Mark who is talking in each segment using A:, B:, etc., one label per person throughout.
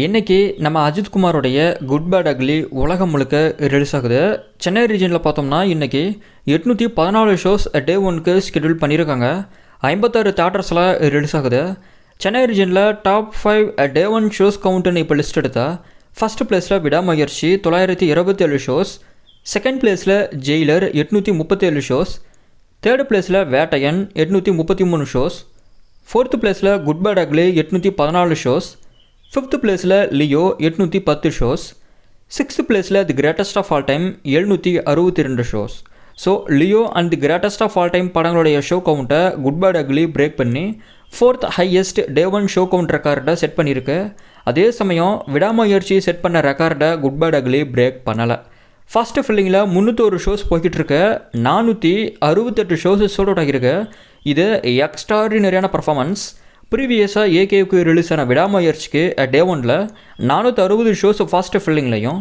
A: இன்றைக்கி நம்ம அஜித் குமாரோடைய குட் பேட் அக்லி உலகம் முழுக்க ரிலீஸ் ஆகுது. சென்னை ரீஜனில் பார்த்தோம்னா இன்றைக்கி எட்நூற்றி பதினாலு ஷோஸ் டே ஒன்க்கு ஸ்கெடியூல் பண்ணியிருக்காங்க. ஐம்பத்தாறு தேட்டர்ஸில் ரிலீஸ் ஆகுது. சென்னை ரீஜனில் top five day one shows கவுண்ட்டுன்னு இப்போ லிஸ்ட் எடுத்தா ஃபஸ்ட் பிளேஸில் விடாமுயற்சி தொள்ளாயிரத்தி இருபத்தேழு ஷோஸ் செகண்ட் பிளேஸில் ஜெயிலர் எட்நூற்றி முப்பத்தேழு ஷோஸ் தேர்டு பிளேஸில் வேட்டையன் எட்நூற்றி முப்பத்தி மூணு ஷோஸ் ஃபோர்த்து பிளேஸில் குட் பேட் அக்லி எட்நூற்றி பதினாலு ஷோஸ் ஃபிஃப்த் பிளேஸில் லியோ எட்நூற்றி பத்து ஷோஸ் சிக்ஸ்த் பிளேஸில் the greatest of all time எழுநூற்றி அறுபத்தி ரெண்டு shows so Leo and the greatest of all time படங்களுடைய show கவுண்ட்டை குட் பேட் அக்லி பிரேக் பண்ணி fourth highest day one show count ரெக்கார்டை செட் பண்ணியிருக்கு. அதே சமயம் விடாமுயற்சி செட் பண்ண ரெக்கார்டை குட் பேட் அக்லி பிரேக் பண்ணலை. ஃபஸ்ட்டு ஃபில்லிங்கில் முந்நூற்றோரு ஷோஸ் போய்கிட்டுருக்க நானூற்றி அறுபத்தெட்டு ஷோஸ் சோல்ட் அவுட் ஆகியிருக்கு. இது எக்ஸ்ட்ராடினரியான பர்ஃபாமன்ஸ் ப்ரீவியஸாக ஏகேவுக்கு ரிலீஸ் ஆன விடாமுயற்சிக்கு டே ஒனில் நானூற்றி அறுபது ஷோஸ் ஃபாஸ்ட் ஃபில்லிங்லையும்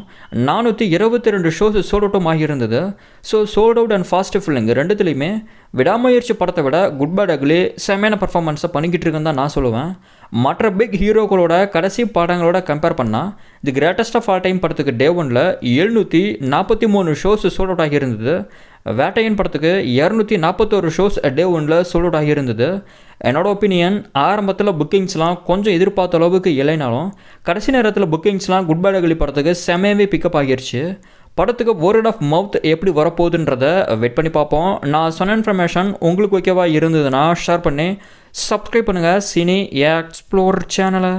A: நானூற்றி இருபத்தி ரெண்டு ஷோஸ் சோல்ட் அவுட்டும் ஆகியிருந்தது. So sold out and fast filling ரெண்டுத்துலேயுமே விடாமுயற்சி படத்தை விட குட் பேட் அக்லி செம்மையான பர்ஃபார்மன்ஸை பண்ணிக்கிட்டு இருக்குன்னு தான் நான் சொல்லுவேன். மற்ற பிக் ஹீரோக்களோட கடைசி படங்களோட கம்பேர் பண்ணால் the greatest of all time படத்துக்கு டே ஒனில் எழுநூற்றி நாற்பத்தி மூணு ஷோஸ் சோல்ட் அவுட் ஆகியிருந்தது. வேட்டையன் படத்துக்கு இரநூத்தி நாற்பத்தோரு ஷோஸ் டே ஒனில் சோல்ட் ஆகியிருந்தது. என்னோட ஒப்பீனியன் ஆரம்பத்தில் புக்கிங்ஸ்லாம் கொஞ்சம் எதிர்பார்த்த அளவுக்கு இல்லைனாலும் கடைசி நேரத்தில் புக்கிங்ஸ்லாம் குட் பை டகலி படத்துக்கு செமையாகவே பிக்கப் ஆகிருச்சு. படத்துக்கு வேர்ட் ஆஃப் மவுத் எப்படி வரப்போகுதுன்றத வெயிட் பண்ணி பார்ப்போம். நான் சொன்ன இன்ஃபர்மேஷன் உங்களுக்கு ஓகேவா இருந்ததுன்னா ஷேர் பண்ணி சப்ஸ்கிரைப் பண்ணுங்கள் சினி எக்ஸ்ப்ளோர் சேனலை